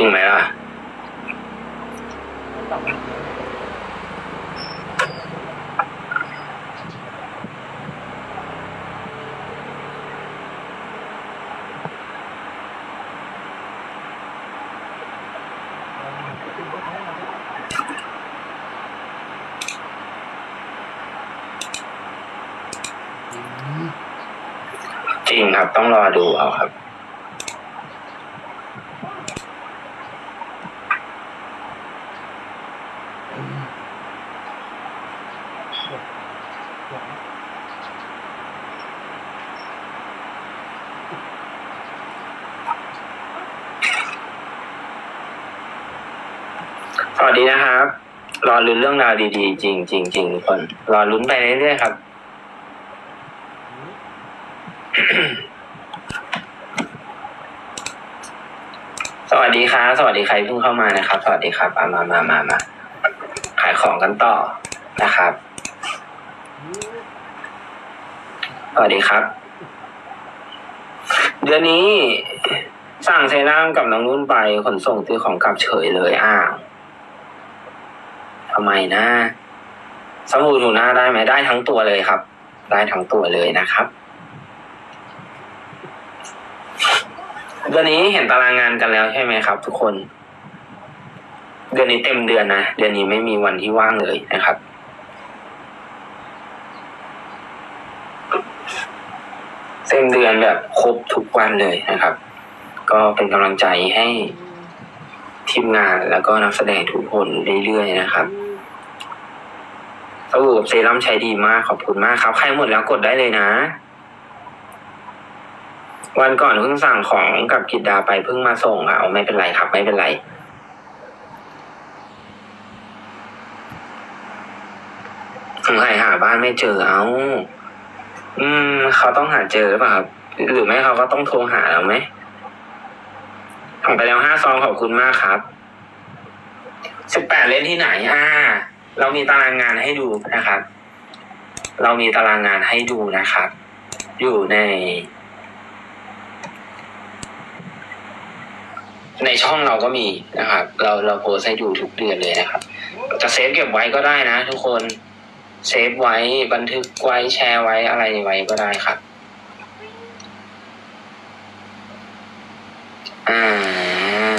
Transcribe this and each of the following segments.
จริงไหมล่ะ จริงครับต้องรอดูเอาครับ สวัสดีนะครับ รอลุ้นเรื่องราวดีๆ จริงจริงจริงทุกคน รอลุ้นไปเรื่อยๆครับ สวัสดีครับสวัสดีใครเพิ่งเข้ามานะครับ สวัสดีครับมามามามาขายของกันต่อนะครับ สวัสดีครับ เดือนนี้สั่งเซรั่มกับน้องนุ่นไปขนส่งซื้อของกลับเฉยเลยอ้าวทำไมนะสบู่ถูหน้าได้ไหมได้ทั้งตัวเลยครับ ได้ทั้งตัวเลยนะครับเดือนนี้เห็นตารางงานกันแล้วใช่ไหมครับ ทุกคน เดือนนี้เต็มเดือนนะเดือนนี้ไม่มีวันที่ว่างเลยนะครับ เต็มเดือนแบบครบทุกวันเลยนะครับ ก็เป็นกำลังใจให้ทีมงานแล้วก็นักแสดงทุกคนเรื่อยๆนะครับสบู่กับเซรั่มใช้ดีมากขอบคุณมากครับ ใครหมดแล้วกดได้เลยนะ วันก่อนเพิ่งสั่งของกับกิจดาไปเพิ่งมาส่งอะเอาไม่เป็นไรครับ ไม่เป็นไรสงสัยหาบ้านไม่เจอเอา อืมเขาต้องหาเจอหรือเปล่าครับหรือไม่เขาก็ต้องโทรหาเราไหมส่งไปแล้วห้าซองขอบคุณมากครับสิบแปดเล่นที่ไหนอ่า เรามีตารางงานให้ดูนะครับ เรามีตารางงานให้ดูนะครับ อยู่ใน ในช่องเราก็มีนะครับ เราเราโพสต์ให้ดูทุกเดือนเลยนะครับ จะเซฟเก็บไว้ก็ได้นะทุกคน เซฟไว้บันทึกไว้แชร์ไว้อะไรไว้ก็ได้ครับ อ่า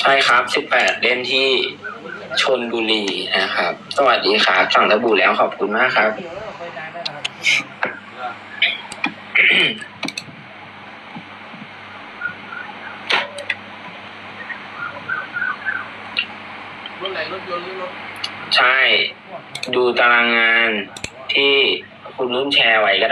ใช่ครับสิบแปดเล่นที่ชนบุรีนะครับ สวัสดีครับสั่งตะบูแล้วขอบคุณมากครับ รถไหนรถยนต์หรือรถ ใช่ ดูตารางงานที่คุณนุ่นแชร์ไว้ก็ได้